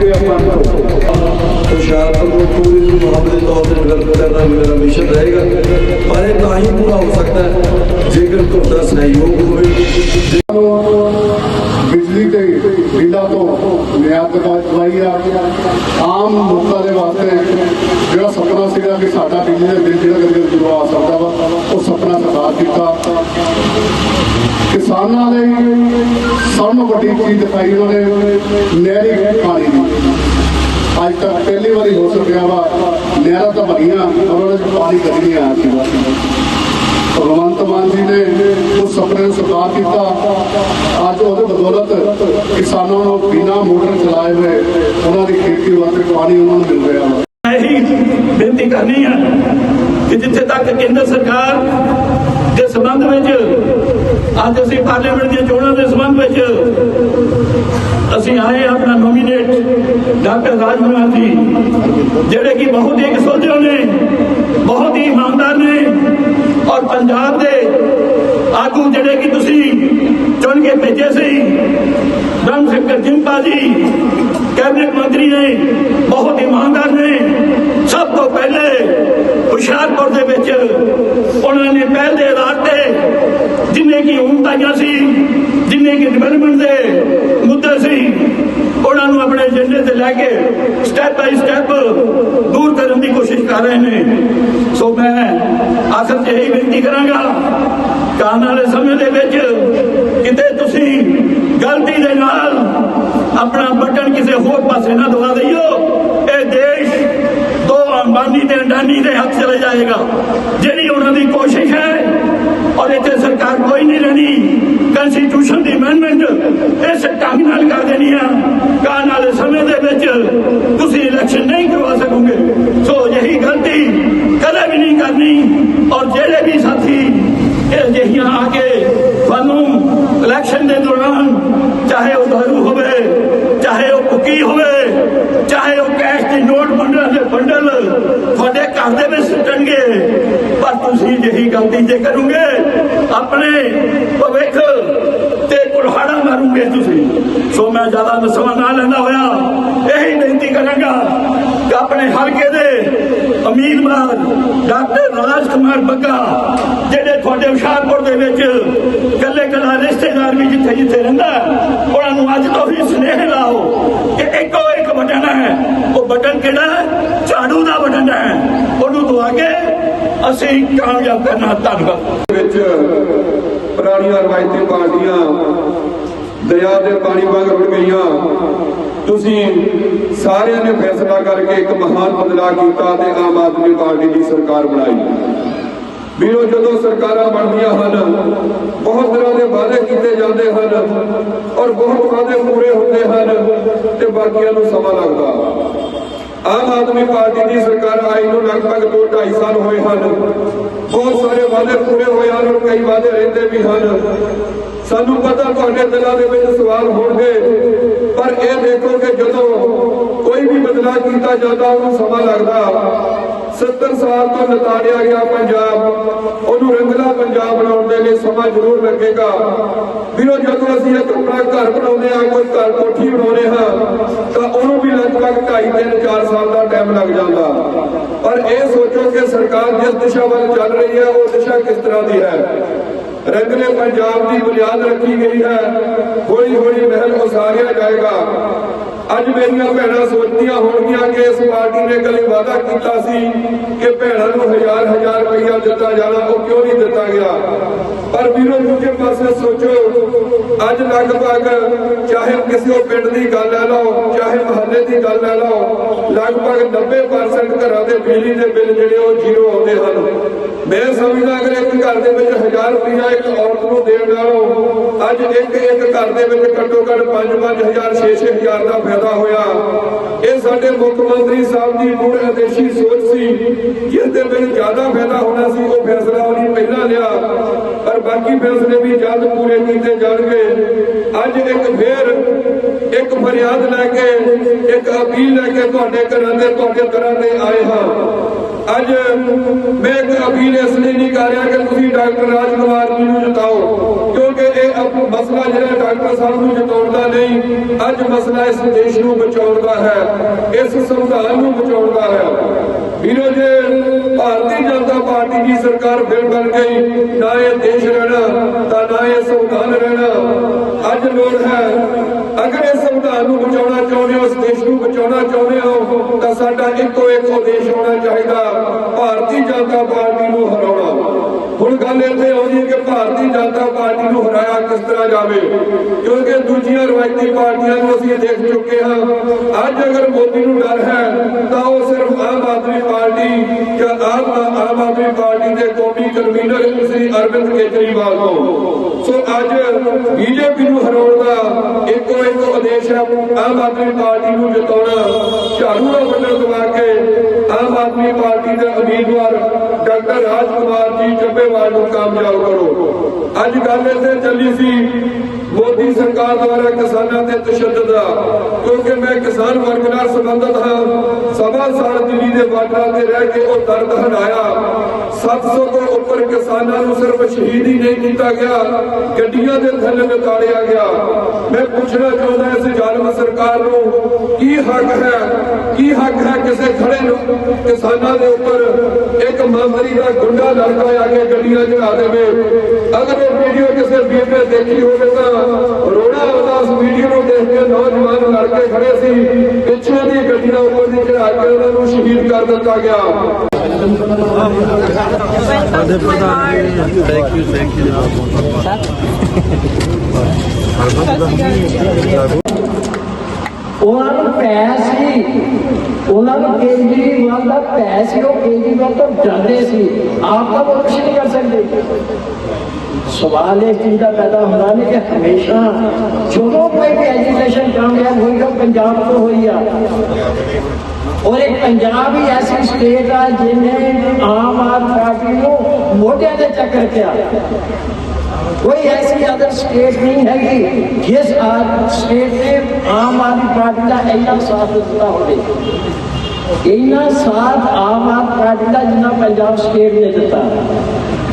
ਕੇ ਆਪਾਂ ਹੁਸ਼ਿਆਰਪੁਰ ਨੂੰ ਟੂਰਿਜ਼ਮ ਹੱਬ ਦੇ ਤੌਰ ਤੇ ਡਿਵੈਲਪ ਕਰਨਾ ਮੇਰਾ ਮਿਸ਼ਨ ਰਹੇਗਾ। ਪਰ ਇਹ ਤਾਂ ਹੀ ਪੂਰਾ ਹੋ ਸਕਦਾ ਹੈ, ਜੇਕਰ ਤੁਹਾਡਾ ਸਹਿਯੋਗ ਹੋਵੇ। ਬਿਜਲੀ ਤੇ ਬਿੱਲਾਂ ਤੋਂ ਨਿਆਦ ਦਵਾਈ ਆ, ਆਮ ਲੋਕਾਂ ਦੇ ਵਾਸਤੇ ਜਿਹੜਾ ਸੁਪਨਾ ਸੀਗਾ ਕਿ ਸਾਡਾ ਬਿਜਲੀ ਦਾ ਬਿੱਲ ਜਿਹੜਾ ਕਦੇ ਜਦੋਂ ਆ ਸਕਦਾ ਵਾ, ਉਹ ਸੁਪਨਾ ਸਾਕਾਰ ਕੀਤਾ। ਕਿਸਾਨਾਂ ਵੱਡੀ ਚੀਜ਼ ਦਿਖਾਈ ਉਹਨਾਂ ਨੇ ਨਹਿਰੀ ਪਾਣੀ ਦੀ। ਅੱਜ ਤੱਕ ਪਹਿਲੀ ਵਾਰੀ ਹੋ ਸਕਿਆ ਵਾ, ਨਹਿਰਾਂ ਤਾਂ ਬਣੀਆਂ ਉਹਨਾਂ 'ਚ ਪਾਣੀ ਕਦੀ ਨਹੀਂ ਆਇਆ ਸੀਗਾ ਭਗਵੰਤ ਮਾਨ ਜੀ ਨੇ ਉਸ ਸੁਪਨੇ ਨੂੰ ਸਾਕਾਰ ਕੀਤਾ। ਅੱਜ ਉਹਦੇ ਬਦੌਲਤ ਕਿਸਾਨਾਂ ਨੂੰ ਬਿਨਾਂ ਮੋਟਰ ਚਲਾਏ ਹੋਏ ਉਹਨਾਂ ਦੀ ਖੇਤੀ ਵਾਸਤੇ ਪਾਣੀ ਉਹਨਾਂ ਨੂੰ ਮਿਲ ਰਿਹਾ ਵਾ ਇਹੀ ਬੇਨਤੀ ਕਰਨੀ ਹੈ ਕਿ ਜਿੱਥੇ ਤੱਕ ਕੇਂਦਰ ਸਰਕਾਰ ਦੇ ਸੰਬੰਧ ਵਿੱਚ ਅੱਜ ਅਸੀਂ ਪਾਰਲੀਮੈਂਟ ਦੀਆਂ ਚੋਣਾਂ ਦੇ ਸੰਬੰਧ ਵਿੱਚ ਅਸੀਂ ਆਏ ਆਪਣਾ ਨੋਮੀਨੇਟ ਡਾਕਟਰ ਰਾਜਕੁਮਾਰ ਜੀ, ਜਿਹੜੇ ਕਿ ਬਹੁਤ ਹੀ ਸੁਲਝੇ ਨੇ, ਬਹੁਤ ਹੀ ਇਮਾਨਦਾਰ ਨੇ ਔਰ ਪੰਜਾਬ ਦੇ ਆਗੂ ਜਿਹੜੇ ਕਿ ਤੁਸੀਂ ਚੁਣ ਕੇ ਭੇਜੇ ਸੀ ਬ੍ਰਹਮ ਸਿੰਘ ਜਿੰਪਾ ਜੀ, ਕੈਬਨਿਟ ਮੰਤਰੀ ਨੇ, ਬਹੁਤ ਇਮਾਨਦਾਰ ਨੇ। ਸਭ ਤੋਂ ਪਹਿਲੇ ਹੁਸ਼ਿਆਰਪੁਰ ਦੇ ਵਿੱਚ ਉਹਨਾਂ ਨੇ ਪਹਿਲ ਦੇ ਆਧਾਰ ਜਿੰਨੇ ਕੀ ਉਮਤਾਈਆਂ ਸੀ, ਜਿੰਨੇ ਕੀ ਡਿਵੈਲਪਮੈਂਟ ਦੇ ਮੁੱਦੇ ਸੀ, ਉਹਨਾਂ ਨੂੰ ਆਪਣੇ ਏਜੰਡੇ ਤੇ ਲੈ ਕੇ ਸਟੈਪ ਬਾਈ ਸਟੈਪ ਦੂਰ ਕਰਨ ਦੀ ਕੋਸ਼ਿਸ਼ ਕਰ ਰਹੇ ਨੇ। ਸੋ ਮੈਂ ਆਖਰ 'ਚ ਇਹੀ ਬੇਨਤੀ ਕਰਾਂਗਾ ਕਿ ਆਉਣ ਵਾਲੇ ਸਮੇਂ ਦੇ ਵਿੱਚ ਕਿਤੇ ਤੁਸੀਂ ਗਲਤੀ ਦੇ ਨਾਲ ਆਪਣਾ ਬਟਨ ਕਿਸੇ ਹੋਰ ਪਾਸੇ ਨਾ ਦਵਾ ਦਈਓ, ਇਹ ਦੇਸ਼ ਦੋ ਅੰਬਾਨੀ ਤੇ ਅੰਡਾਨੀ ਦੇ ਹੱਥ ਚਲੇ ਜਾਏਗਾ, ਜਿਹੜੀ ਉਹਨਾਂ ਦੀ ਕੋਸ਼ਿਸ਼ ਹੈ ਔਰ ਇੱਥੇ ਸਰਕਾਰ ਕੋਈ ਨਹੀਂ ਰਹਿਣੀ। ਕਨਸਟੀਟਿਊਸ਼ਨ ਦੀ ਅਮੈਂਡਮੈਂਟ ਇਸ ਢੰਗ ਨਾਲ ਕਰ ਦੇਣੀ ਆ। ਕਾਨ ਵਾਲੇ ਸਮੇਂ ਦੇ ਵਿੱਚ ਤੁਸੀਂ ਇਲੈਕਸ਼ਨ ਨਹੀਂ ਕਰਵਾ ਸਕੋਗੇ। ਸੋ ਯਹੀ ਗਲਤੀ ਕਦੇ ਵੀ ਨਹੀਂ ਕਰਨੀ। ਔਰ ਜਿਹੜੇ ਵੀ ਸਾਥੀ ਇਹ ਜਿਹੀਆਂ ਆ ਕੇ ਤੁਹਾਨੂੰ ਇਲੈਕਸ਼ਨ ਦੇ ਦੌਰਾਨ ਚਾਹੇ ਉਹ ਦਾਰੂ ਹੋਵੇ, ਚਾਹੇ ਉਹ ਕੁੱਕੀ ਹੋਵੇ, ਚਾਹੇ ਉਹ ਕੈਸ਼ ਦੀ ਨੋਟ ਬੰਡਲ ਦੇ ਬੰਡਲ ਤੁਹਾਡੇ ਘਰ ਦੇ ਵਿੱਚ ਸੁੱਟਣਗੇ। ਪਰ ਤੁਸੀਂ ਜਿਹੀ ਗਲਤੀ ਜੇ ਕਰੋਗੇ, ਆਪਣੇ ਭਵਿੱਖ ਤੇ ਕੁਲਹਾੜਾ ਮਾਰੋਗੇ ਤੁਸੀਂ। ਸੋ ਮੈਂ ਜ਼ਿਆਦਾ ਨਸਵਾ ਨਾ ਲੈਂਦਾ ਹੋਇਆ, ਇਹੀ ਬੇਨਤੀ ਕਰਾਂਗਾ ਕਿ ਆਪਣੇ ਹਲਕੇ ਦੇ ਉਮੀਦਵਾਰ ਡਾਕਟਰ ਰਾਜ ਕੁਮਾਰ ਬੱਗਾ, ਜਿਹੜੇ ਤੁਹਾਡੇ ਹੁਸ਼ਿਆਰਪੁਰ ਦੇ ਵਿੱਚ ਕੱਲੇ ਕੱਲਾ ਰਿਸ਼ਤੇਦਾਰ ਵੀ ਜਿੱਥੇ ਜਿੱਥੇ ਰਹਿੰਦਾ ਉਹਨਾਂ ਨੂੰ ਅੱਜ ਤੋਂ ਹੀ ਸੁਨੇਹ ਲਾਓ ਕਿ ਇੱਕੋ ਇੱਕ ਬਟਨ ਹੈ। ਉਹ ਬਟਨ ਕਿਹੜਾ ਝਾੜੂ ਦਾ ਬਟਨ ਹੈ। ਉਹਨੂੰ ਦਵਾ ਕੇ ਅਸੀਂ ਕਾਮਯਾਬ ਕਰਨਾ ਧੰਨਵਾਦ। ਵਿੱਚ ਪੁਰਾਣੀਆਂ ਰਵਾਇਤੀ ਪਾਰਟੀਆਂ, ਦਰਿਆ ਦੇ ਪਾਣੀ ਵਾਂਗ ਰੁੜ ਗਈਆਂ। ਤੁਸੀਂ ਸਾਰਿਆਂ ਨੇ ਫੈਸਲਾ ਕਰਕੇ ਇੱਕ ਮਹਾਨ ਬਦਲਾਅ ਕੀਤਾ ਤੇ ਆਮ ਆਦਮੀ ਪਾਰਟੀ ਦੀ ਸਰਕਾਰ ਬਣਾਈ। ਵੀਰੋ, ਜਦੋਂ ਸਰਕਾਰਾਂ ਬਣਦੀਆਂ ਹਨ, ਬਹੁਤ ਤਰ੍ਹਾਂ ਦੇ ਵਾਅਦੇ ਕੀਤੇ ਜਾਂਦੇ ਹਨ ਔਰ ਬਹੁਤ ਵਾਅਦੇ ਪੂਰੇ ਹੁੰਦੇ ਹਨ ਤੇ ਬਾਕੀਆਂ ਨੂੰ ਸਮਾਂ ਲੱਗਦਾ। ਆਮ ਆਦਮੀ ਪਾਰਟੀ ਦੀ ਸਰਕਾਰ ਆਈ ਨੂੰ ਲਗਭਗ 2.5 ਸਾਲ ਹੋਏ ਹਨ। ਬਹੁਤ ਸਾਰੇ ਵਾਅਦੇ ਪੂਰੇ ਹੋਏ ਹਨ ਔਰ ਕਈ ਵਾਅਦੇ ਰਹਿੰਦੇ ਵੀ ਹਨ। ਸਾਨੂੰ ਪਤਾ ਤੁਹਾਡੇ ਦਿਲਾਂ ਦੇ ਵਿੱਚ ਸਵਾਲ ਹੋਣਗੇ, ਪਰ ਇਹ ਦੇਖੋ ਕਿ ਜਦੋਂ ਕੋਈ ਵੀ ਬਦਲਾਅ ਕੀਤਾ ਜਾਂਦਾ, ਉਹਨੂੰ ਸਮਾਂ ਲੱਗਦਾ। 70 ਸਾਲ ਤੋਂ ਲਤਾੜਿਆ ਗਿਆ ਪੰਜਾਬ। ਉਹਨੂੰ ਰੰਗਲਾ ਪੰਜਾਬ ਬਣਾਉਣ ਦੇ ਲਈ ਸਮਾਂ ਜ਼ਰੂਰ ਲੱਗੇਗਾ। ਵੀਰੋ, ਜਦੋਂ ਅਸੀਂ ਇੱਕ ਆਪਣਾ ਘਰ ਬਣਾਉਂਦੇ ਆ ਕੋਈ ਘਰ ਕੋਠੀ ਬਣਾਉਂਦੇ ਹਾਂ, ਤਾਂ ਉਹਨੂੰ ਵੀ ਲਗਭਗ 2.5 3 4 ਸਾਲ ਦਾ ਟਾਈਮ ਲੱਗ ਜਾਂਦਾ। ਪਰ ਇਹ ਸੋਚੋ ਕਿ ਸਰਕਾਰ ਜਿਸ ਦਿਸ਼ਾ ਵੱਲ ਚੱਲ ਰਹੀ ਹੈ, ਉਹ ਦਿਸ਼ਾ ਕਿਸ ਤਰ੍ਹਾਂ ਦੀ ਹੈ? ਰੰਗਲੇ ਪੰਜਾਬ ਦੀ ਬੁਨਿਆਦ ਰੱਖੀ ਗਈ ਹੈ। ਹੌਲੀ ਹੌਲੀ ਮਹਿਲ ਉਸਾਰਿਆ ਜਾਏਗਾ। ਅੱਜ ਮੇਰੀਆਂ ਭੈਣਾਂ ਸੋਚਦੀਆਂ ਹੋਣਗੀਆਂ ਕਿ ਇਸ ਪਾਰਟੀ ਨੇ ਕਦੇ ਵਾਅਦਾ ਕੀਤਾ ਸੀ ਕਿ ਭੈਣਾਂ ਨੂੰ ਹਜ਼ਾਰ ਹਜ਼ਾਰ ਰੁਪਈਆ ਦਿੱਤਾ ਜਾਣਾ, ਉਹ ਕਿਉਂ ਨਹੀਂ ਦਿੱਤਾ ਗਿਆ? ਪਰ ਵੀਰੋ, ਦੂਜੇ ਪਾਸੇ ਸੋਚੋ, ਅੱਜ ਲਗਭਗ ਚਾਹੇ ਕਿਸੇ ਪਿੰਡ ਦੀ ਗੱਲ ਲੈ ਲਓ, ਚਾਹੇ ਮਹੱਲੇ ਦੀ ਗੱਲ ਲੈ ਲਓ, ਲਗਭਗ 90% ਘਰਾਂ ਦੇ ਬਿਜਲੀ ਦੇ ਬਿੱਲ ਜਿਹੜੇ ਉਹ ਜ਼ੀਰੋ ਆਉਂਦੇ ਹਨ। ਮੈਂ ਸਮਝਦਾ ਅਗਰ ਇੱਕ ਘਰ ਦੇ ਵਿੱਚ 1000 ਰੁਪਇਆ ਇੱਕ ਔਰਤ ਨੂੰ ਦੇਣ ਨਾਲੋਂ ਅੱਜ ਇੱਕ ਇੱਕ ਘਰ ਦੇ ਵਿੱਚ ਘੱਟੋ ਘੱਟ 5-5000 6-6000 ਦਾ ਫਾਇਦਾ ਹੋਇਆ। ਇਹ ਸਾਡੇ ਮੁੱਖ ਮੰਤਰੀ ਸਾਹਿਬ ਦੀ ਮੂੜ ਆਦੇਸ਼ੀ ਸੋਚ ਸੀ। ਜਿਸ ਦੇ ਵਿੱਚ ਜ਼ਿਆਦਾ ਫਾਇਦਾ ਹੋਣਾ ਸੀ, ਉਹ ਫੈਸਲਾ ਉਹਨੇ ਪਹਿਲਾਂ ਲਿਆ। ਪਰ ਬਾਕੀ ਫੈਸਲੇ ਵੀ ਜਲਦ ਪੂਰੇ ਕੀਤੇ ਜਾਣਗੇ। ਅੱਜ ਇੱਕ ਫੇਰ ਇੱਕ ਫਰਿਆਦ ਲੈ ਕੇ, ਇੱਕ ਅਪੀਲ ਲੈ ਕੇ ਤੁਹਾਡੇ ਘਰਾਂ ਦੇ, ਤੁਹਾਡੇ ਘਰਾਂ ਦੇ ਆਏ ਹਾਂ। ਅੱਜ ਮੈਂ ਇੱਕ ਅਪੀਲ ਇਸ ਲਈ ਨਹੀਂ ਕਰ ਰਿਹਾ ਕਿ ਤੁਸੀਂ ਡਾਕਟਰ ਰਾਜਕੁਮਾਰ ਜੀ ਨੂੰ ਜਿਤਾਓ, ਕਿਉਂਕਿ ਇਹ ਮਸਲਾ ਜਿਹੜਾ ਡਾਕਟਰ ਸਾਹਿਬ ਨੂੰ ਜਿਤਾਉਣ ਦਾ ਨਹੀਂ, ਅੱਜ ਮਸਲਾ ਇਸ ਦੇਸ਼ ਨੂੰ ਬਚਾਉਣ ਦਾ ਹੈ, ਇਸ ਸੰਵਿਧਾਨ ਨੂੰ ਬਚਾਉਣ ਦਾ ਹੈ। ਵੀਰੋ, ਜੇ ਭਾਰਤੀ ਜਨਤਾ ਪਾਰਟੀ ਦੀ ਸਰਕਾਰ ਫਿਰ ਬਣ ਗਈ, ਨਾ ਇਹ ਦੇਸ਼ ਰਹਿਣਾ, ਤਾਂ ਨਾ ਇਹ ਸੰਵਿਧਾਨ ਰਹਿਣਾ ਅੱਜ ਲੋੜ ਹੈ ਅਗਰ ਇਸ ਸੰਵਿਧਾਨ ਨੂੰ ਬਚਾਉਣਾ ਚਾਹੁੰਦੇ ਹੋ ਇਸ ਦੇਸ਼ ਨੂੰ ਬਚਾਉਣਾ ਚਾਹੁੰਦੇ ਹੋ ਤਾਂ ਸਾਡਾ ਇੱਕੋ ਇੱਕੋ ਦੇਸ਼ ਹੋਣਾ ਚਾਹੀਦਾ, ਭਾਰਤੀ ਜਨਤਾ ਪਾਰਟੀ ਨੂੰ ਹਰਾਉਣਾ। ਹੁਣ ਗੱਲ ਇੱਥੇ ਆਉਂਦੀ ਹੈ ਕਿ ਭਾਰਤੀ ਜਨਤਾ ਪਾਰਟੀ ਨੂੰ ਹਰਾਇਆ ਕਿਸ ਤਰ੍ਹਾਂ ਜਾਵੇ? ਕਿਉਂਕਿ ਦੂਜੀਆਂ ਰਵਾਇਤੀ ਪਾਰਟੀਆਂ ਨੂੰ ਅਸੀਂ ਦੇਖ ਚੁੱਕੇ ਹਾਂ, ਅੱਜ ਅਗਰ ਮੋਦੀ ਨੂੰ ਡਰ ਹੈ, ਤਾਂ ਉਹ ਸਿਰਫ ਆਮ ਆਦਮੀ ਪਾਰਟੀ ਜਾਂ ਆਮ ਆਮ ਆਦਮੀ ਪਾਰਟੀ ਦੇ ਕੌਮੀ ਕਨਵੀਨਰ ਸ੍ਰੀ ਅਰਵਿੰਦ ਕੇਜਰੀਵਾਲ ਤੋਂ। ਸੋ ਅੱਜ ਬੀਜੇਪੀ ਨੂੰ ਹਰਾਉਣ ਦਾ ਇੱਕੋ ਇੱਕ ਉਦੇਸ਼ ਹੈ। ਆਮ ਆਦਮੀ ਪਾਰਟੀ ਨੂੰ ਜਿਤਾਉਣਾ। ਝਾੜੂ ਦਾ ਬਟਨ ਦਵਾ ਕੇ ਆਮ ਆਦਮੀ ਪਾਰਟੀ ਦੇ ਉਮੀਦਵਾਰ ਡਾਕਟਰ ਰਾਜ ਕੁਮਾਰ ਜੀ ਚੱਬੇਵਾਲ ਨੂੰ ਕਾਮਯਾਬ ਕਰੋ। ਅੱਜ ਗੱਲ ਇੱਥੇ ਚੱਲੀ ਸੀ ਮੋਦੀ ਸਰਕਾਰ ਦੁਆਰਾ ਕਿਸਾਨਾਂ ਤੇ ਤਸ਼ੱਦਦ ਦਾ, ਕਿਉਂਕਿ ਮੈਂ ਕਿਸਾਨ ਵਰਗ ਨਾਲ ਸੰਬੰਧਿਤ ਹਾਂ, ਸਵਾ ਸਾਲ ਦਿੱਲੀ ਦੇ ਬਾਰਡਰਾਂ ਤੇ ਰਹਿ ਕੇ ਉਹ ਦਰਦ ਹੰਡਾਇਆ 700 ਤੋਂ ਉੱਪਰ ਕਿਸਾਨਾਂ ਨੂੰ ਸਿਰਫ ਸ਼ਹੀਦ ਹੀ ਨਹੀਂ ਕੀਤਾ ਗਿਆ, ਗੱਡੀਆਂ ਦੇ ਥੱਲੇ ਵਿਤਾੜਿਆ ਗਿਆ। ਮੈਂ ਪੁੱਛਣਾ ਚਾਹੁੰਦਾ ਇਸ ਜ਼ਾਲਮ ਸਰਕਾਰ ਨੂੰ, ਕੀ ਹੱਕ ਹੈ, ਕੀ ਹੱਕ ਹੈ ਕਿਸੇ ਖੜੇ ਨੂੰ ਕਿਸਾਨਾਂ ਦੇ ਉੱਪਰ ਇੱਕ ਮਾਮਰੀ ਦਾ ਗੁੰਡਾ ਲੜਕਾ ਆ ਕੇ ਗੱਡੀਆਂ ਚੜਾ ਦੇਵੇ? ਅਗਰ ਇਹ ਵੀਡੀਓ ਕਿਸੇ ਵੀਰ ਨੇ ਦੇਖੀ ਹੋਵੇ ਤਾਂ ਰੋਣਾ ਆਉਂਦਾ ਉਸ ਵੀਡੀਓ ਨੂੰ ਦੇਖ ਕੇ ਨੌਜਵਾਨ ਲੜਕੇ ਖੜੇ ਸੀ। ਪਿੱਛੇ ਦੀ ਗੱਡੀਆਂ ਉੱਪਰ ਦੀ ਚੜਾ ਕੇ ਉਹਨਾਂ ਨੂੰ ਸ਼ਹੀਦ ਕਰ ਦਿੱਤਾ ਗਿਆ। ਉਹਨਾਂ ਨੂੰ ਪੈ ਸੀ। ਉਹਨਾਂ ਨੂੰ ਕੇਜਰੀਵਾਲ ਦਾ ਪੈ ਸੀ। ਉਹ ਕੇਜਰੀਵਾਲ ਤੋਂ ਡਰਦੇ ਸੀ। ਆਪ ਤਾਂ ਉਹ ਨਹੀਂ ਕਰ ਸਕਦੇ। ਸਵਾਲ ਇਹ ਚੀਜ਼ ਦਾ ਪੈਦਾ ਹੁੰਦਾ ਨਹੀਂ ਕਿ ਹਮੇਸ਼ਾ ਜਦੋਂ ਕੋਈ ਵੀ ਐਜੂਕੇਸ਼ਨ ਕਾਮਯਾਬ ਹੋਏਗਾ ਪੰਜਾਬ ਤੋਂ ਹੋਈ ਆ ਔਰ ਇੱਕ ਪੰਜਾਬ ਹੀ ਐਸੀ ਸਟੇਟ ਆ ਜਿਹਨੇ ਆਮ ਆਦਮੀ ਪਾਰਟੀ ਨੂੰ ਮੋਢਿਆਂ ਤੇ ਚੱਕਰ ਕਿਆ कोई ऐसी अदर स्टेट नहीं है कि जिस स्टेट ने आम आदमी पार्टी का ਇੰਨਾ ਸਾਥ ਦਿੱਤਾ ਹੋਵੇ ਇੰਨਾ ਸਾਥ ਆਮ ਆਦਮੀ ਪਾਰਟੀ ਦਾ ਜਿੰਨਾ ਪੰਜਾਬ ਸਟੇਟ ਨੇ ਦਿੱਤਾ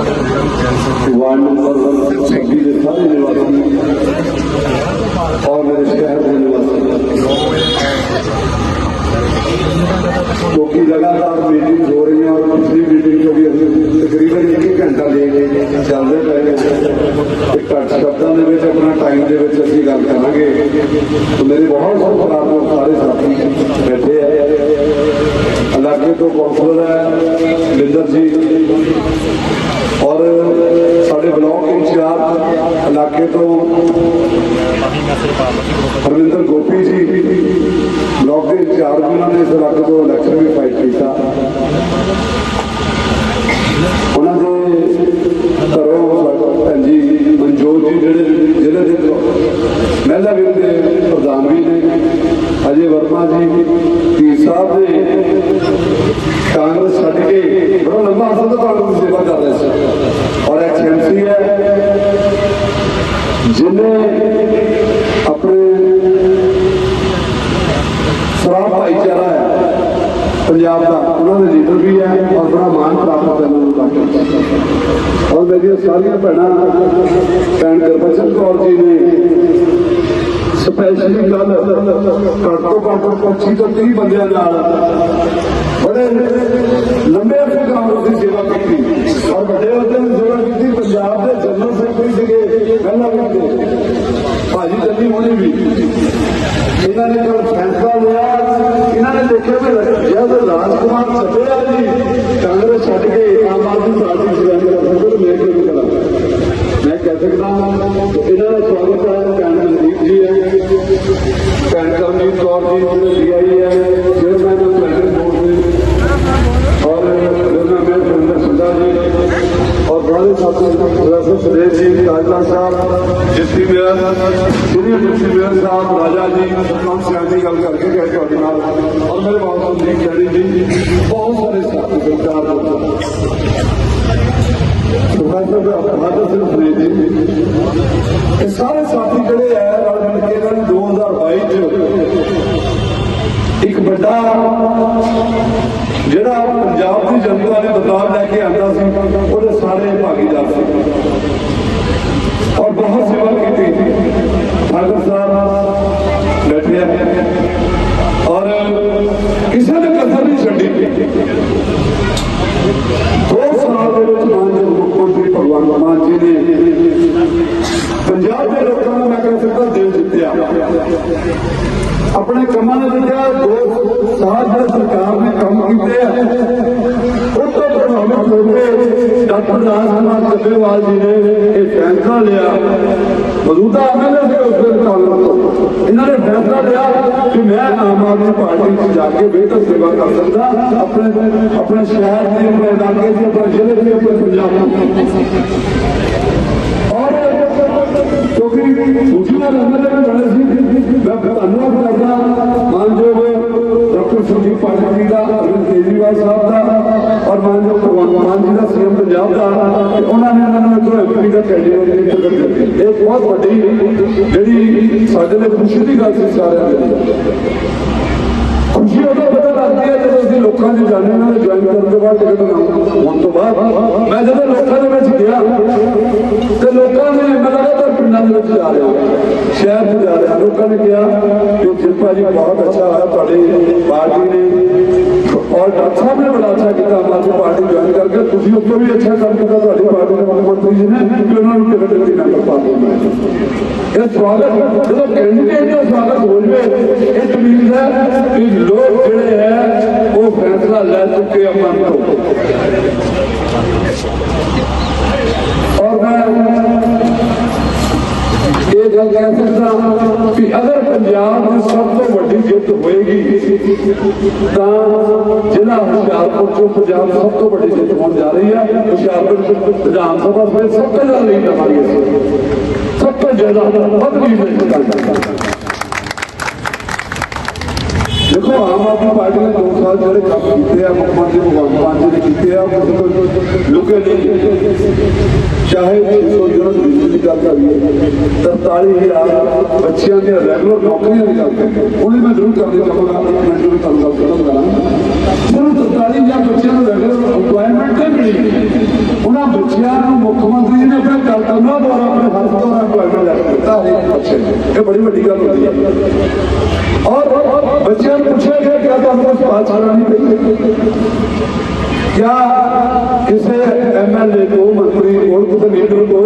ਜੋ ਵਾਰਡ ਨੰਬਰ 26 ਦੇ ਸਾਰੇ ਨਿਵਾਸੀ ਔਰ ਮੇਰੇ ਸ਼ਹਿਰ ਦੇ ਨਿਵਾਸੀ ਕਿਉਂਕਿ ਲਗਾਤਾਰ ਮੀਟਿੰਗ ਹੋ ਰਹੀਆਂ ਔਰ ਪਿਛਲੀ ਮੀਟਿੰਗ ਤੋਂ ਵੀ ਅਸੀਂ ਤਕਰੀਬਨ ਇੱਕ ਹੀ ਘੰਟਾ ਲੈ ਕੇ ਚੱਲਦੇ ਪਏ ਨੇ ਤੇ ਘੱਟ ਸ਼ਬਦਾਂ ਦੇ ਵਿੱਚ ਆਪਣਾ ਟਾਈਮ ਦੇ ਵਿੱਚ ਅਸੀਂ ਗੱਲ ਕਰਾਂਗੇ ਤੇ ਮੇਰੇ ਬਹੁਤ ਸਤਿਕਾਰਯੋਗ ਸਾਰੇ ਸਾਥੀ ਬੈਠੇ ਆ ਇਲਾਕੇ ਤੋਂ ਕੌਂਸਲਰ ਹੈ ਲਿੰਦਰ ਜੀ। ਔਰ ਸਾਡੇ ਬਲਾਕ ਇੰਚਾਰਜ ਇਲਾਕੇ ਤੋਂ ਹਰਵਿੰਦਰ ਗੋਪੀ ਜੀ, ਬਲਾਕ ਦੇ ਇੰਚਾਰਜ ਵੀ ਉਹਨਾਂ ਨੇ ਇਸ ਇਲਾਕੇ ਤੋਂ ਇਲੈਕਸ਼ਨ ਵੀ ਫਾਈਟ ਕੀਤਾ। ਉਹਨਾਂ ਦੇ ਘਰੋਂ ਭੈਣ ਜੀ ਮਨਜੋਤ ਜੀ, ਜਿਹੜੇ ਜ਼ਿਲ੍ਹੇ ਦੇ ਮਹਿਲਾ ਵਿੰਗ ਦੇ ਪ੍ਰਧਾਨ ਵੀ ਨੇ, ਅਜੇ ਵਰਮਾ ਜੀ। ਸਾਹਿਬ ਦੇ ਕਾਂਗਰਸ ਛੱਡ ਕੇ ਬੜਾ ਲੰਮਾ ਅਸਲ ਤੋਂ ਕਾਂਗਰਸ ਸੇਵਾ ਕਰ ਰਹੇ ਸੀ। ਔਰ ਐਕਸਐਮਸੀ ਹੈ ਜਿਹਨੇ ਆਪਣੇ ਸਰਾਬ ਭਾਈਚਾਰਾ ਹੈ, ਪੰਜਾਬ ਦਾ, ਉਹਨਾਂ ਦੇ ਲੀਡਰ ਵੀ ਹੈ ਔਰ ਬੜਾ ਮਾਣ ਪ੍ਰਾਪਤ ਹੈ ਨੂੰ ਬਾਕੀ ਔਰ ਮੇਰੀਆਂ ਸਾਰੀਆਂ ਭੈਣਾਂ, ਭੈਣ ਗੁਰਬਚਨ ਕੌਰ ਜੀ ਨੇ ਸਪੈਸ਼ਲੀ ਕੱਲ ਘੱਟ ਤੋਂ ਘੱਟ 25 ਤੋਂ 30 ਬੰਦਿਆਂ ਨਾਲ ਬੜੇ ਲੰਬੇ ਅਰਸੇ ਕਾਂਗਰਸ ਦੀ ਸੇਵਾ ਕੀਤੀ ਔਰ ਵੱਡੇ ਅਹੁਦੇ ਦੀ ਸੇਵਾ ਕੀਤੀ ਪੰਜਾਬ ਦੇ ਜਨਰਲ ਸੈਕਟਰੀ ਸੀਗੇ ਪਹਿਲਾਂ ਵੀ ਭਾਜੀ ਚੱਲੀ ਹੋਣੀ ਵੀ ਇਹਨਾਂ ਨੇ ਜਦੋਂ ਫੈਸਲਾ ਲਿਆ ਇਹਨਾਂ ਨੇ ਦੇਖਿਆ ਵੀ ਜਦ ਰਾਜ ਕੁਮਾਰ ਸੱਤਿਆ ਜੀ ਕਾਂਗਰਸ ਛੱਡ ਕੇ رسول Sudesh ji Kajla Sahib deputy mayor senior deputy mayor Sahib Raja ji ہم سیاسی گل کر کے گئے تھوڑے اور میرے بابا جی کہڑی جی بہت سارے ساتھی گرفتار ہو گئے سارے ساتھی جڑے ہیں رل مل کے انہوں نے دو ہزار بائی چ ایک بڑا ਜਿਹੜਾ ਪੰਜਾਬ ਦੀ ਜਨਤਾ ਨੇ ਬਦਲਾਅ ਲੈ ਕੇ ਆਂਦਾ ਸੀ, ਉਹਦੇ ਸਾਰੇ ਭਾਗੀਦਾਰ ਸੀ। ਔਰ ਬਹੁਤ ਸੇਵਾ ਕੀਤੀ। ਫਾਦਰ ਸਾਹਿਬ ਬੈਠੇ ਔਰ ਕਿਸੇ ਨੇ ਕਸਰ ਨਹੀਂ ਛੱਡੀ। ਦੋ ਸਾਲ ਦੇ ਵਿੱਚ ਮਾਨਯੋਗ ਮੁੱਖ ਮੰਤਰੀ ਭਗਵੰਤ ਮਾਨ ਜੀ ਨੇ ਪੰਜਾਬ ਦੇ ਲੋਕਾਂ ਨੂੰ ਮੈਂ ਕਹਿ ਸਕਦਾ ਦਿਲ ਜਿੱਤਿਆ। ਆਪਣੇ ਕੰਮਾਂ ਨੇ ਜਿੱਤਿਆ ਦੋ ਸਾਲ ਜਿਹੜੇ ਸਰਕਾਰ ਨੇ ਕੰਮ ਕੀਤੇ ਆ। ਉਹ ਤੋਂ ਪ੍ਰਭਾਵਿਤ ਹੋ ਕੇ ਡਾਕਟਰ ਰਾਜ ਚੱਬੇਵਾਲ ਜੀ ਨੇ ਇਹ ਫੈਸਲਾ ਲਿਆ। ਮੌਜੂਦਾ ਐਮਐਲਏ ਦੇ ਉਸ ਦਿਨ ਕਾਂਗਰਸ ਤੋਂ। ਇਹਨਾਂ ਨੇ ਫੈਸਲਾ ਲਿਆ ਕਿ ਮੈਂ ਆਮ ਆਦਮੀ ਪਾਰਟੀ 'ਚ ਜਾ ਕੇ ਬਿਹਤਰ ਸੇਵਾ ਕਰ ਸਕਦਾ। ਆਪਣੇ ਆਪਣੇ ਸ਼ਹਿਰ ਦੇ ਆਪਣੇ ਇਲਾਕੇ ਦੀ ਆਪਣੇ ਜ਼ਿਲ੍ਹੇ ਦੀ ਆਪਣੇ ਪੰਜਾਬ ਦੇ ਕਿਉਂਕਿ ਸੂਚਨਾ ਰਹਿੰਦੇ ਨੇ ਬਣੇ ਸੀ ਮੈਂ ਧੰਨਵਾਦ ਕਰਦਾ ਮਾਨਯੋਗ ਡਾਕਟਰ ਸੁਖਜੀਤ ਪਾਟਿਲ ਜੀ ਦਾ ਅਰਵਿੰਦ ਕੇਜਰੀਵਾਲ ਸਾਹਿਬ ਦਾ ਔਰ ਮਾਨਯੋਗ ਭਗਵੰਤ ਮਾਨ ਜੀ ਦਾ ਸੀਐਮ ਪੰਜਾਬ ਦਾ ਕਿ ਉਹਨਾਂ ਨੇ ਇਹਨਾਂ ਨੂੰ ਇੱਥੋਂ ਐਮਪੀ ਦਾ ਕੈਂਡੀਡੇਟ ਨਿਕਲ ਦਿੱਤਾ ਇਹ ਬਹੁਤ ਵੱਡੀ ਜਿਹੜੀ ਸਾਡੇ ਲਈ ਖੁਸ਼ੀ ਦੀ ਗੱਲ ਸੀ ਸਾਰਿਆਂ ਦੇ ਲਈ ਖੁਸ਼ੀ ਉਦੋਂ ਪਤਾ ਲੱਗਦੀ ਹੈ ਜਦੋਂ ਅਸੀਂ ਲੋਕਾਂ ਦੇ ਜਾਣੇ ਨਾਲ ਜੁਆਇਨ ਕਰਨ ਤੋਂ ਬਾਅਦ ਟਿਕਟ ਹੋਣ ਤੋਂ ਬਾਅਦ। ਮੈਂ ਜਦੋਂ ਲੋਕਾਂ ਦੇ ਵਿੱਚ ਗਿਆ ਤੇ ਲੋਕਾਂ ਨੇ ਮੈਂ ਲਗਾਤਾਰ ਦੇ ਵਿੱਚ ਜਾ ਰਿਹਾ ਸ਼ਹਿਰ ਚ ਜਾ ਰਿਹਾ ਲੋਕਾਂ ਨੇ ਕਿਹਾ ਕਿ ਜਿਰਪਾ ਜੀ ਬਹੁਤ ਅੱਛਾ ਹੋਇਆ, ਤੁਹਾਡੀ ਪਾਰਟੀ ਨੇ ਔਰ ਡਾਕਟਰ ਸਾਹਿਬ ਨੇ ਬੜਾ ਅੱਛਾ ਕੀਤਾ ਆਮ ਆਦਮੀ ਪਾਰਟੀ ਜੁਆਇਨ ਕਰਕੇ ਤੁਸੀਂ ਉੱਥੇ ਵੀ ਅੱਛਾ ਕੰਮ ਕੀਤਾ, ਤੁਹਾਡੀ ਪਾਰਟੀ ਦੇ ਮੁੱਖ ਮੰਤਰੀ ਜੀ ਨੇ ਕਿ ਉਹਨਾਂ ਨੂੰ ਟਿਕਟ ਦਿੱਤੀ ਮੈਂਬਰ ਪਾਰਟੀ ਇਹ ਸਵਾਗਤ ਜਦੋਂ ਕੈਂਡੀਡੇਟ ਦਾ ਸਵਾਗਤ ਹੋ ਜਵੇ, ਇਹ ਤਮੀਜ਼ ਹੈ ਕਿ ਲੋਕ ਜਿਹੜੇ ਹੈ, ਉਹ ਫੈਸਲਾ ਲੈ ਚੁੱਕੇ ਆ ਤੋਂ। ਔਰ ਮੈਂ ਇਹ ਗੱਲ ਸਕਦਾ ਕਿ ਅਗਰ ਪੰਜਾਬ ਦੀ ਸਭ ਤੋਂ ਵੱਡੀ ਜਿੱਤ ਹੋਏਗੀ, ਤਾਂ ਜ਼ਿਲ੍ਹਾ ਹੁਸ਼ਿਆਰਪੁਰ ਚੋਂ ਪੰਜਾਬ ਸਭ ਤੋਂ ਵੱਡੀ ਜਿੱਤ ਹੋਣ ਜਾ ਰਹੀ ਹੈ। ਹੁਸ਼ਿਆਰਪੁਰ ਵਿਧਾਨ ਸਭਾ ਵਿੱਚ ਸਭ ਤੋਂ ਜ਼ਿਆਦਾ ਲੀਡ ਲਵਾਂਗੇ ਹੈ। ਸਭ ਤੋਂ ਜ਼ਿਆਦਾ ਵੱਧ ਲੀਡ ਲਵਾਂਗੇ ਦੇਖੋ ਆਮ ਆਦਮੀ ਪਾਰਟੀ ਨੇ ਦੋ ਸਾਲ ਜਿਹੜੇ ਕੰਮ ਕੀਤੇ ਆ, ਮੁੱਖ ਮੰਤਰੀ ਭਗਵੰਤ ਮਾਨ ਜੀ ਨੇ ਕੀਤੇ ਆ ਉਹ ਕੋਈ ਲੁਕੇ ਨਹੀਂ ਚਾਹੇ 600 ਯੂਨਿਟ ਬਿਜਲੀ ਦੀ ਗੱਲ ਕਰੀਏ 43000 ਬੱਚਿਆਂ ਦੀਆਂ ਰੈਗੂਲਰ ਨੌਕਰੀਆਂ ਦੀ ਗੱਲ ਕਰੀਏ ਉਹਨੇ ਮੈਂ ਜ਼ਰੂਰ ਕਰਨੀ ਚਾਹਾਂਗਾ ਇੱਕ ਮਿੰਟ ਵਿੱਚ ਤੁਹਾਨੂੰ ਗੱਲ ਖਤਮ ਕਰਾਂ ਸਿਰਫ 43000 ਬੱਚਿਆਂ ਨੂੰ ਰੈਗੂਲਰ ਐਮਪਲੋਇਮੈਂਟ ਤੇ ਮਿਲੀ ਉਹਨਾਂ ਬੱਚਿਆਂ ਨੂੰ ਮੁੱਖ ਮੰਤਰੀ ਜੀ ਨੇ ਆਪਣੇ ਕਰਤੱਵਾਂ ਦੁਆਰਾ ਆਪਣੇ ਹੱਥ ਦੁਆਰਾ ਐਮਪਲੋਇਮੈਂਟ ਲੈ ਕੇ ਦਿੱਤਾ ਹਰੇਕ ਬੱਚੇ ਨੂੰ ਇਹ ਬੜੀ ਵੱਡੀ ਗੱਲ ਹੁੰਦੀ ਹੈ और बच्चियों ने पूछा गया क्या तो हमको बात चलानी पड़ी क्या किसे एमएलए को मंत्री और किसी लीडर को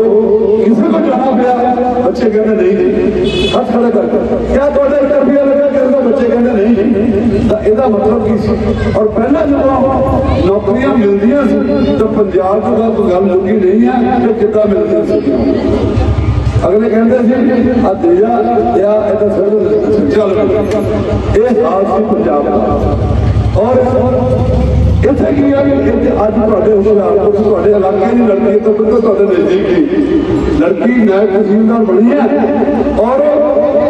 किसी को जाना पड़ा बच्चे कहते नहीं हाथ खड़े कर क्या थोड़े ਤਾਂ ਇਹਦਾ ਮਤਲਬ ਕੀ ਸੀ? ਔਰ ਪਹਿਲਾਂ ਜਦੋਂ ਨੌਕਰੀਆਂ ਮਿਲਦੀਆਂ ਸੀ, ਤਾਂ ਪੰਜਾਬ ਚ ਤਾਂ ਕੋਈ ਗੱਲ ਮੁੱਕੀ ਨਹੀਂ ਹੈ ਕਿ ਕਿੱਦਾਂ ਮਿਲਦੀਆਂ ਸੀ। ਅਗਲੇ ਕਹਿੰਦੇ ਸੀ, ਆ ਦੇ ਜਾਂ ਇਹਦਾ ਸਿਰ ਚੱਲ ਇਹ ਹਾਲ ਸੀ ਪੰਜਾਬ ਦਾ। ਔਰ ਇੱਥੇ ਕੀ ਆ? ਕਿ ਇੱਥੇ ਅੱਜ ਤੁਹਾਡੇ ਹੁਸ਼ਿਆਰਪੁਰ ਤੁਹਾਡੇ ਇਲਾਕੇ ਦੀ ਲੜਕੀ ਤੋਂ ਬਿਲਕੁਲ ਤੁਹਾਡੇ ਨਜ਼ਦੀਕ ਦੀ ਲੜਕੀ ਨਾਇਕ ਤਹਿਸੀਲਦਾਰ ਬਣੀ ਹੈ ਔਰ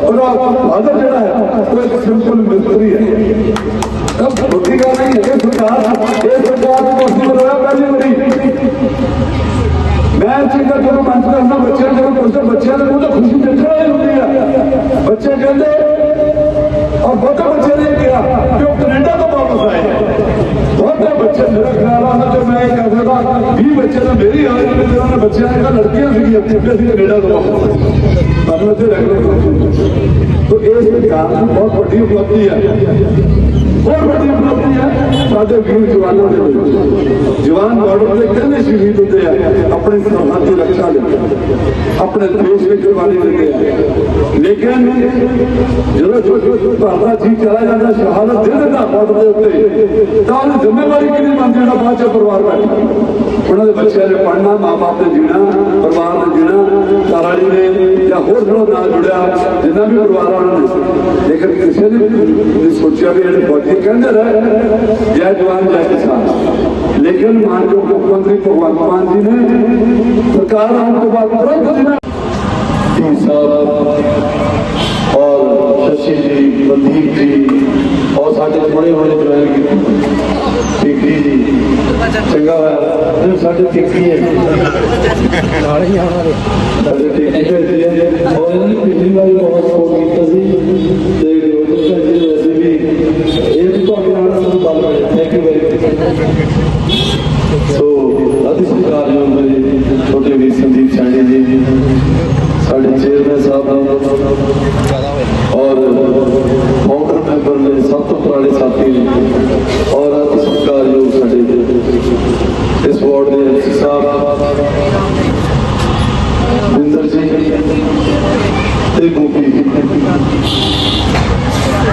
ਉਹਦਾ ਫਾਦਰ ਜਿਹੜਾ ਹੈ, ਉਹ ਇੱਕ ਸਿੰਪਲ ਮਿਸਤਰੀ ਹੈ। ਤਾਂ ਵੱਡੀ ਗੱਲ ਨਹੀਂ ਹੈ ਸਰਕਾਰ, ਇਹ ਸਰਕਾਰ ਦੀ ਕੋਸ਼ਿਸ਼ ਹੋਇਆ ਪਹਿਲੀ ਵਾਰੀ। ਮੈਂ ਚੀਜ਼ਾਂ ਜਦੋਂ ਮੰਚ ਕਰਨਾ ਬੱਚਿਆਂ ਨੂੰ ਜਦੋਂ ਬੱਚਿਆਂ ਦੇ ਮੂੰਹ ਤੇ ਖੁਸ਼ੀ ਦੇਖਣਾ ਹੀ ਹੁੰਦੀ ਆ ਬੱਚੇ ਕਹਿੰਦੇ, ਔਰ ਬਹੁਤੇ ਬੱਚੇ ਨੇ ਕਿਹਾ ਕਿ ਉਹ ਕੈਨੇਡਾ ਤੋਂ ਵਾਪਸ ਆਏ। ਬਹੁਤੇ ਬੱਚੇ ਮੇਰਾ ਖਿਆਲ ਆ ਕਿ ਮੈਂ ਇਹ ਕਹਿ 20 ਬੱਚੇ ਤਾਂ ਮੇਰੀ ਹਾਲਤ ਵਿੱਚ ਜਿਹਨਾਂ ਨੇ ਬੱਚਿਆਂ ਦੀਆਂ ਲੜਕੀਆਂ ਸੀਗੀਆਂ, ਤੇ ਅਸੀਂ ਕੈਨੇਡਾ ਤੋਂ ਵਾਪਸ ਆਏ ਸਾਨੂੰ ਇੱਥੇ ਇਹ ਸਰਕਾਰ ਦੀ ਬਹੁਤ ਵੱਡੀ ਉਪਲਬਧੀ ਹੈ। ਹੋਰ ਵੱਡੀ ਉਪਲਬਧੀ ਹੈ। ਸਾਡੇ ਵੀਰ ਜਵਾਨਾਂ ਦੇ ਵਿੱਚ। ਜਵਾਨ ਬਾਰਡਰ ਤੇ ਕਹਿੰਦੇ ਸ਼ਹੀਦ ਹੁੰਦੇ ਆ, ਆਪਣੇ ਸਰਹੱਦ ਦੀ ਰੱਖਿਆ ਲਈ। ਆਪਣੇ ਦੇਸ਼ ਵਿੱਚ ਕੁਰਬਾਨੀ ਦਿੰਦੇ ਆ। ਲੇਕਿਨ ਜਦੋਂ ਭਾਰਤ ਜੀ ਚਲਾ ਜਾਂਦਾ, ਸ਼ਹਾਦਤ ਦੇ ਦਿੰਦਾ ਬਾਰਡਰ ਦੇ ਉੱਤੇ, ਤਾਂ ਉਹਦੀ ਜ਼ਿੰਮੇਵਾਰੀ ਕਿਹਦੀ ਬਣਦੀ ਜਿਹੜਾ ਬਾਅਦ ਚ ਪਰਿਵਾਰ ਬੈਠਾ। ਉਹਨਾਂ ਦੇ ਬੱਚਿਆਂ ਨੇ ਪੜ੍ਹਨਾ, ਮਾਂ-ਬਾਪ ਨੇ ਜੀਣਾ। ਪਰਿਵਾਰ ਨੇ ਜੀਣਾ ਘਰਵਾਲੀ ਨੇ ਜਾਂ ਹੋਰ ਜਿਹੜਾ ਨਾਲ ਜੁੜਿਆ, ਜਿੰਨਾ ਵੀ ਪਰਿਵਾਰ ਆ ਨੇ ਲੇਕਿਨ ਕਿਸੇ ਨੇ ਨਹੀਂ ਸੋਚਿਆ ਵੀ ਜਿਹੜੇ ਫੌਜੀ ਕਹਿੰਦੇ ਰਹੇ। ਜੈ ਜਵਾਨ, ਜੈ ਕਿਸਾਨ। ਲੇਕਿਨ ਮਾਨਯੋਗ ਮੁੱਖ ਮੰਤਰੀ ਭਗਵੰਤ ਮਾਨ ਜੀ ਨੇ ਸਰਕਾਰ ਆਉਣ ਤੋਂ ਬਾਅਦ ਤੁਰੰਤ ਜਿਹਨਾਂ धीर साहब और शशि जी मनदीप जी और साढ़े बड़े बड़े ज्वाइन टिकरी जी चंगा होया साढ़े टिकरी है ਨਾਲ ਹੀ ਆਉਣਾ ਦੇ ਸਾਡੇ ਟੀਚਰ ਭੇਜੇ ਆ ਔਰ ਇਹਨਾਂ ਨੇ ਪਿਛਲੀ ਵਾਰੀ ਬਹੁਤ ਸਪੋਰਟ ਕੀਤਾ ਸੀ ਤੇ ਉਹ ਭੇਜੇ ਵੈਸੇ ਵੀ ਇਹ ਵੀ ਤੁਹਾਡੇ ਨਾਲ ਸਾਨੂੰ ਗੱਲ ਮਿਲਿਆ ਥੈਂਕ ਯੂ ਵੈਰੀ ਸੋ ਅਤੀ ਸਾਡੇ ਚੇਅਰਮੈਨ ਸਾਹਿਬ ਔਰ ਫਾਊਂਡਰ ਮੈਂਬਰ ਨੇ ਸਭ ਤੋਂ ਪੁਰਾਣੇ ਸਾਥੀ ਨੇ ਔਰ ਅਤੀ ਸਤਿਕਾਰ ਜੋ ਸਾਡੇ ਇਸ ਵਾਰਡ ਦੇ ਐਮਸੀ ਸਾਹਿਬ ਵਿੰਦਰ ਜੀ ਤੇ ਗੋਪੀ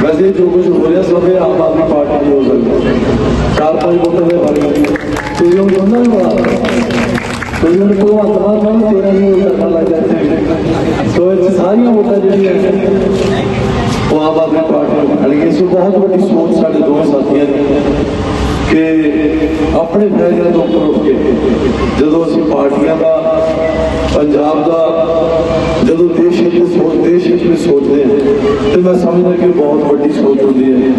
ਵੈਸੇ ਜੋ ਕੁਝ ਹੋ ਰਿਹਾ ਸਭ ਇਹ ਆਮ ਆਦਮੀ ਪਾਰਟੀ ਦੀ ਹੋ ਸਕਦਾ ਚਾਰ ਪੰਜ ਵੋਟਾਂ ਦੇ ਬਾਰੇ ਤੇ ਜੋ ਦੋਨਾਂ ਨੂੰ ਬਣਾ ਕੋਈ ਨੂੰ ਕੋਈ ਹੱਥਾਂ ਨਾਲ ਤੇਰਾ ਨਹੀਂ ਕਰਨਾ ਲੱਗ ਜਾਂਦਾ ਸੋ ਇਹ ਸਾਰੀਆਂ ਵੋਟਾਂ ਜਿਹੜੀਆਂ ਉਹ ਆਮ ਆਦਮੀ ਪਾਰਟੀ ਨੂੰ ਮਿਲਣਗੀਆਂ ਸੋ ਬਹੁਤ ਵੱਡੀ ਸੋਚ ਸਾਡੇ ਦੋਵੇਂ ਸਾਥੀਆਂ ਦੀ ਕਿ ਆਪਣੇ ਫੈਸਲੇ ਤੋਂ ਉੱਪਰ ਉੱਠ ਕੇ ਜਦੋਂ ਅਸੀਂ ਪਾਰਟੀਆਂ ਦਾ ਪੰਜਾਬ ਦਾ ਜਦੋਂ ਦੇਸ਼ ਹਿੱਤ ਸੋਚ ਦੇਸ਼ ਹਿੱਤ ਵਿੱਚ ਸੋਚਦੇ ਹਾਂ ਤੇ ਮੈਂ ਸਮਝਦਾ ਕਿ ਬਹੁਤ ਵੱਡੀ ਸੋਚ ਹੁੰਦੀ ਹੈ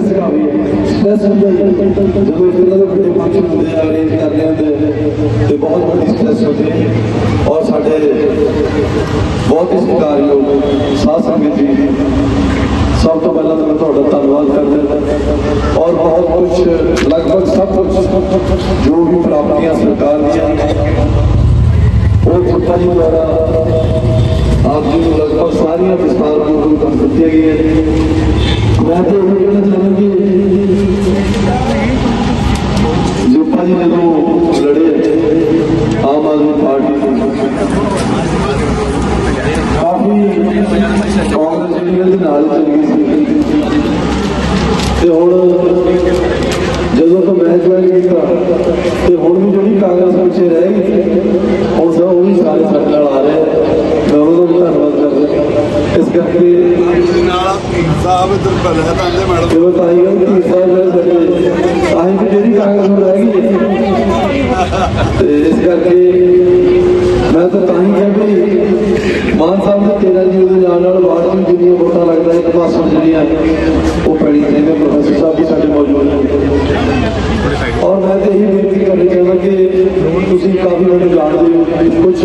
ਟੈਨਸ਼ਨ ਸੀ ਸਟ੍ਰੈਸ ਆ ਗਈ ਹੈ ਸਟ੍ਰੈਸ ਹੁੰਦਾ ਹੈ ਜਦੋਂ ਇਸ ਤਰ੍ਹਾਂ ਦੇ ਵੱਡੇ ਫੰਕਸ਼ਨ ਹੁੰਦੇ ਆ ਅਰੇਂਜ ਕਰਦੇ ਹੁੰਦੇ ਤੇ ਬਹੁਤ ਵੱਡੀ ਸਟ੍ਰੈਸ ਹੁੰਦੀ ਹੈ ਔਰ ਸਾਡੇ ਬਹੁਤ ਹੀ ਸਤਿਕਾਰਯੋਗ ਸਾਧ ਸੰਗਤ ਜੀ ਸਭ ਤੋਂ ਪਹਿਲਾਂ ਤਾਂ ਮੈਂ ਤੁਹਾਡਾ ਧੰਨਵਾਦ ਕਰਦਾ ਔਰ ਬਹੁਤ ਕੁਝ ਲਗਭਗ ਸਭ ਕੁਝ ਜੋ ਵੀ ਪ੍ਰਾਪਤੀਆਂ ਸਰਕਾਰ ਦੀਆਂ ਉਹ ਚਿੱਟਾ ਜੀ ਦੁਆਰਾ ਆਪ ਜੀ ਨੂੰ ਲਗਭਗ ਸਾਰੀਆਂ ਵਿਸਤਾਰ ਪੂਰਵਕ ਕਰ ਦਿੱਤੀਆਂ ਗਈਆਂ ਨੇ। ਮੈਂ ਤਾਂ ਇਹ ਕਹਿਣਾ ਚਾਹੁੰਦਾ ਕਿ ਜੁਪਾ ਜੀ ਜਦੋਂ ਲੜੇ ਆਮ ਆਦਮੀ ਪਾਰਟੀ ਤੋਂ ਕਾਫੀ ਕਾਂਗਰਸ ਜਿਹੜੀ ਇਹਦੇ ਨਾਲ ਚੱਲ ਗਈ ਸੀ ਤੇ ਹੁਣ ਜਦੋਂ ਤੋਂ ਮੈਂ ਜੁਆਇਨ ਕੀਤਾ ਤੇ ਹੁਣ ਵੀ ਜਿਹੜੀ ਕਾਂਗਰਸ ਪਿੱਛੇ ਰਹਿ ਗਈ ਹੁਣ ਸਭ ਉਹ ਵੀ ਸਾਰੇ ਸਾਡੇ ਨਾਲ ਆ ਰਹੇ ਆ। ਮੈਂ ਉਹਨਾਂ ਦਾ ਵੀ ਧੰਨਵਾਦ ਕਰਦਾ ਇਸ ਕਰਕੇ ਸਾਹਿਬ ਇਧਰ ਪਹਿਲੇ ਤਾਂ ਆਂਦੇ ਮੈਡਮ ਜਦੋਂ ਤਾਂ ਹੀ ਗੱਲ ਧੀਰ ਸਾਹਿਬ ਜਿਹੜੇ ਸਾਡੇ ਆਹੀਂ ਵੀ ਜਿਹੜੀ ਕਾਂਗਰਸ ਹੁਣ ਰਹਿ ਗਈ ਹੈ। ਤੇ ਇਸ ਕਰਕੇ ਮੈਂ ਤਾਂ ਤਾਂ ਹੀ ਕਿਹਾ ਵੀ ਮਾਨ ਸਾਹਿਬ ਜੀ, ਉਹਦੇ ਨਾਲ ਨਾਲ ਵਾਰਡ ਨੂੰ ਜਿੰਨੀਆਂ ਵੋਟਾਂ ਲੱਗਦਾ ਇੱਕ ਪਾਸੋਂ ਜਿਹੜੀਆਂ ਉਹ ਪੈਣੀ ਚਾਹੀਦੀਆਂ ਪ੍ਰੋਫੈਸਰ ਸਾਹਿਬ ਵੀ ਸਾਡੇ ਮੌਜੂਦ ਨੇ। ਔਰ ਮੈਂ ਤੇ ਇਹੀ ਬੇਨਤੀ ਕਰਨੀ ਚਾਹੁੰਦਾ ਕਿ ਤੁਸੀਂ ਕਾਫੀ ਮੈਨੂੰ ਜਾਣਦੇ ਹੋ ਕੁਝ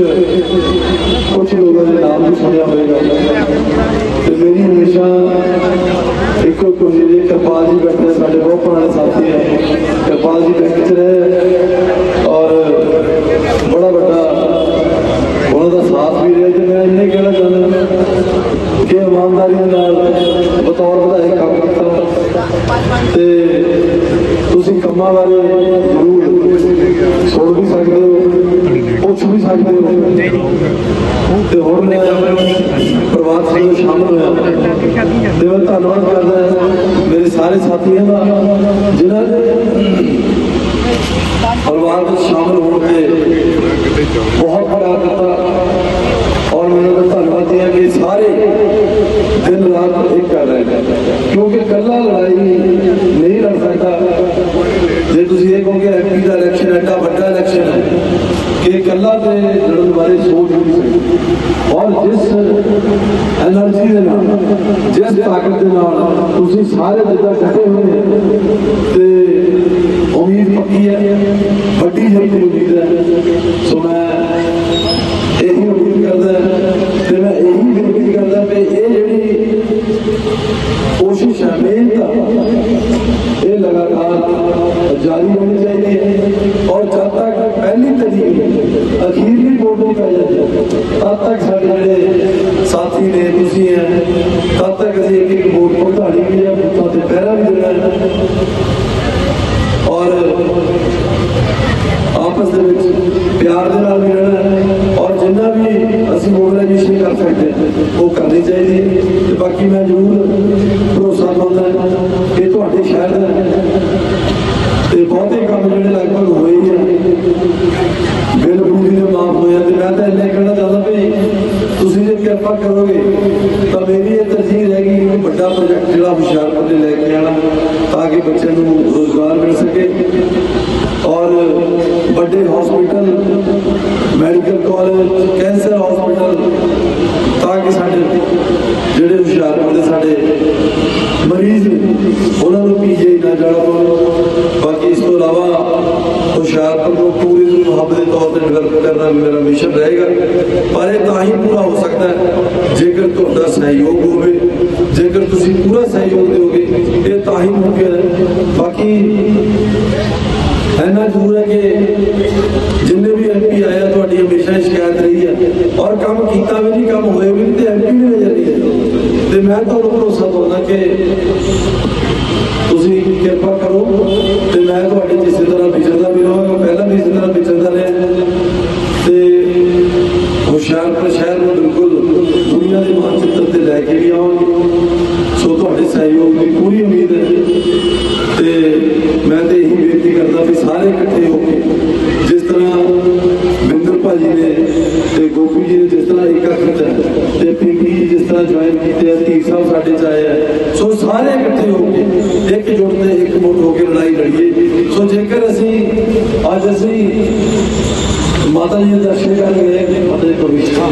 ਕੁਝ ਲੋਕਾਂ ਦੇ ਨਾਮ ਵੀ ਸੁਣਿਆ ਹੋਵੇਗਾ। ਤੇ ਮੇਰੀ ਹਮੇਸ਼ਾ ਇੱਕੋ ਕੋਈ ਜਿਹੜੇ ਕਿਰਪਾਲ ਜੀ ਬੈਠੇ ਸਾਡੇ ਬਹੁਤ ਪੁਰਾਣੇ ਸਾਥੀ ਹੈ ਕਿਰਪਾਲ ਜੀ ਬੈਂਕ 'ਚ ਰਹੇ ਔਰ ਬੜਾ ਵੱਡਾ, ਉਹਨਾਂ ਦਾ ਸਾਥ ਵੀ ਰਿਹਾ। ਤੇ ਮੈਂ ਇੰਨੇ ਕਹਿਣਾ ਚਾਹੁੰਦਾ ਕਿ ਇਮਾਨਦਾਰੀ ਨਾਲ, ਬਤੌਰ ਵਿਧਾਇਕ ਕੰਮ ਕੀਤਾ। ਤੇ ਤੁਸੀਂ ਕੰਮਾਂ ਬਾਰੇ ਜ਼ਰੂਰ ਸੁਣ ਵੀ ਸਕਦੇ ਹੋ, ਪੁੱਛ ਵੀ ਸਕਦੇ ਹੋ। ਤੇ ਹੁਣ ਮੈਂ ਪ੍ਰਵਾਦ ਵਿੱਚ ਸ਼ਾਮਲ ਹੋਇਆ। ਤੇ ਮੈਂ ਧੰਨਵਾਦ ਕਰਦਾ ਮੇਰੇ ਸਾਰੇ ਸਾਥੀਆਂ ਦਾ, ਜਿਨ੍ਹਾਂ ਨੇ ਪਰਿਵਾਰ ਵਿੱਚ ਸ਼ਾਮਲ ਹੋਣ ਤੇ ਬਹੁਤ ਬੜਾ ਦਿੱਤਾ جس ਦੇ ਨਾਲ، ਜਿਸ ਤਾਕਤ ਦੇ ਨਾਲ ਤੁਸੀਂ ਸਾਰੇ ਜਿੱਦਾਂ ਇਕੱਠੇ ਹੋਏ ਤੇ ਉਮੀਦ ਪੱਕੀ ਹੈ، ਵੱਡੀ ਜਿਹੀ ਉਮੀਦ ਹੈ। ਸੋ ਮੈਂ ਇਹੀ ਉਮੀਦ ਕਰਦਾ ਤੇ ਮੈਂ ਇਹੀ ਬੇਨਤੀ ਕਰਦਾ ਕਿ ਇਹ ਜਿਹੜੀ کوشش ہے محنت یہ لگاتار جاری ہونی چاہیے اور جب تک پہلی تجویز اخیری ووٹوں کا جب تک سارے ਜਾਂਦੀ ਤੁਸੀਂ ਹੈ ਤਦ ਤੱਕ ਅਸੀਂ ਇੱਕ ਇੱਕ ਵੋਟ ਪਹੁੰਚਾਣੀ ਵੀ ਹੈ ਵੋਟਾਂ ਤੇ ਪਹਿਰਾ ਵੀ ਦੇਣਾ ਔਰ ਆਪਸ ਦੇ ਵਿੱਚ ਪਿਆਰ ਦੇ ਨਾਲ ਵੀ ਰਹਿਣਾ ਔਰ ਜਿੰਨਾ ਵੀ ਅਸੀਂ ਮੋਬਿਲਾਈਜੇਸ਼ਨ ਕਰ ਸਕਦੇ ਉਹ ਕਰਨੀ ਚਾਹੀਦੀ ਹੈ। ਤੇ ਬਾਕੀ ਮੈਂ ਜ਼ਰੂਰ ਭਰੋਸਾ ਦਿਵਾਉਂਦਾ ਕਿ ਤੁਹਾਡੇ ਸ਼ਹਿਰ ਦਾ ਤੇ ਬਹੁਤੇ ਕੰਮ ਜਿਹੜੇ ਲੱਗ ਕਰੋਗੇ ਤਾਂ ਮੇਰੀ ਇਹ ਤਰਜੀਹ ਰਹੇਗੀ ਕਿ ਵੱਡਾ ਪ੍ਰੋਜੈਕਟ ਜਿਹੜਾ ਹੁਸ਼ਿਆਰਪੁਰ ਦੇ ਲੈ ਕੇ ਆਣਾ ਤਾਂ ਕਿ ਬੱਚਿਆਂ ਨੂੰ ਰੋਜ਼ਗਾਰ ਮਿਲ ਸਕੇ। ਔਰ ਵੱਡੇ hospital medical college cancer hospital ਤਾਂ ਕਿ ਸਾਡੇ ਜਿਹੜੇ ਹੁਸ਼ਿਆਰਪੁਰ ਦੇ ਸਾਡੇ ਮਰੀਜ਼ ਨੇ ਉਹਨਾਂ ਨੂੰ ਪੀਜੀਆਈ ਨਾ ਜਾਣਾ ਪਵੇ ਬਾਕੀ ਇਸ ਤੋਂ ਇਲਾਵਾ ਹੁਸ਼ਿਆਰਪੁਰ ਨੂੰ ਟੂਰਿਜ਼ਮ ਹੱਬ ਦੇ ਤੌਰ ਤੇ ਡਿਵੈਲਪ ਕਰਨਾ ਮੇਰਾ ਮਿਸ਼ਨ ਰਹੇਗਾ, ਪਰ ਇਹ ਤਾਂ ਹੀ ਪੂਰਾ ਹੋ ਸਕਦਾ ਹੈ, ਜੇਕਰ ਤੁਹਾਡਾ ਸਹਿਯੋਗ ਹੋਵੇ, ਜੇਕਰ ਤੁਸੀਂ ਪੂਰਾ ਸਹਿਯੋਗ ਦਿਓਗੇ, ਇਹ ਤਾਂ ਹੀ ਮੁਮਕਿਨ ਹੈ। ਬਾਕੀ ਇੰਨਾ ਜ਼ਰੂਰ ਹੈ ਕਿ ਜਿੰਨੇ ਵੀ ਐਮਪੀ ਆਏ ਤੁਹਾਡੀ ਹਮੇਸ਼ਾ ਸ਼ਿਕਾਇਤ ਰਹੀ ਹੈ, ਔਰ ਕੰਮ ਕੀਤਾ ਵੀ ਨਹੀਂ, ਕੰਮ ਹੋਏ ਵੀ ਨਹੀਂ, ਤੇ ਐਮਪੀ ਵੀ ਨਜ਼ਰ ਨਹੀਂ ਆਏ ਤੇ ਮੈਂ ਤੁਹਾਨੂੰ ਭਰੋਸਾ ਦਵਾਉਂਦਾ ਕਿ ਤੁਸੀਂ ਕਿਰਪਾ ਕਰੋ, ਤੇ ਮੈਂ ਤੁਹਾਡੇ ਜਿਸ ਤਰ੍ਹਾਂ ਵਿਚਰਦਾ ਵੀ ਰਹਾਂਗਾ ਪਹਿਲਾਂ ਵੀ ਇਸੇ ਤਰ੍ਹਾਂ ਵਿਚਰਦਾ ਰਿਹਾ ਹੁਸ਼ਿਆਰਪੁਰ ਸ਼ਹਿਰ ਨੂੰ ਬਿਲਕੁਲ ਦੁਨੀਆ ਦੇ ਮਾਨਚਿੱਤਰ ਤੇ ਲੈ ਕੇ ਵੀ ਆਵਾਂਗੇ। ਸੋ ਤੁਹਾਡੇ ਸਹਿਯੋਗ ਦੀ ਪੂਰੀ ਉਮੀਦ ਹੈ। ਤੇ ਮੈਂ ਤੇ ਇਹੀ ਬੇਨਤੀ ਕਰਦਾ ਵੀ ਸਾਰੇ ਇਕੱਠੇ ਹੋ ਕੇ ਜਿਸ ਤਰ੍ਹਾਂ ਬਿੰਦਰ ਭਾਜੀ ਨੇ ਤੇ ਗੋਪੀ ਜੀ ਨੇ ਜਿਸ ਤਰ੍ਹਾਂ ਇੱਕ ਕੀਤਾ ਤੇ ਪਿੰਕੀ ਜੀ ਜਿਸ ਤਰ੍ਹਾਂ ਜੁਆਇਨ ਕੀਤੇ ਆ ਧੀਰ ਸਾਹਿਬ ਸਾਡੇ ਚ ਆਏ ਆ ਸੋ ਸਾਰੇ ਇਕੱਠੇ ਹੋ ਕੇ ਇੱਕ ਜੁੱਟ ਤੇ ਇੱਕ ਮੁੱਠ ਹੋ ਕੇ ਲੜਾਈ ਲੜੀਏ। ਸੋ ਜੇਕਰ ਅਸੀਂ ਅੱਜ ਅਸੀਂ ਮਾਤਾ ਜੀ ਦੇ ਦਰਸ਼ਨ ਕਰਨ ਗਏ ਕਿ ਮਾਤਾ ਜੀ ਪਵਿੱਤਰ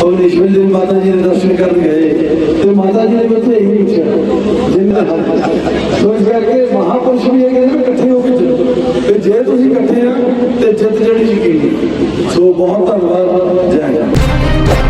ਭੁਵਨੇਸ਼ਵਰ ਦੇ ਮਾਤਾ ਜੀ ਦੇ ਦਰਸ਼ਨ ਕਰਨ ਗਏ ਤੇ ਮਾਤਾ ਜੀ ਨੇ ਮੈਨੂੰ ਇਹੀ ਪੁੱਛਿਆ ਜਿੰਨਾ ਸੋ ਇਸ ਕਰਕੇ ਮਹਾਪੁਰਸ਼ ਵੀ ਇਹ ਕਹਿੰਦੇ ਇਕੱਠੇ ਹੋ ਕੇ ਚੱਲੋ। ਤੇ ਜੇ ਤੁਸੀਂ ਇਕੱਠੇ ਆ, ਤੇ ਜਿੱਤ ਜਿਹੜੀ ਯਕੀਨੀ। ਸੋ ਬਹੁਤ ਧੰਨਵਾਦ, ਜੈ ਹਿੰਦ।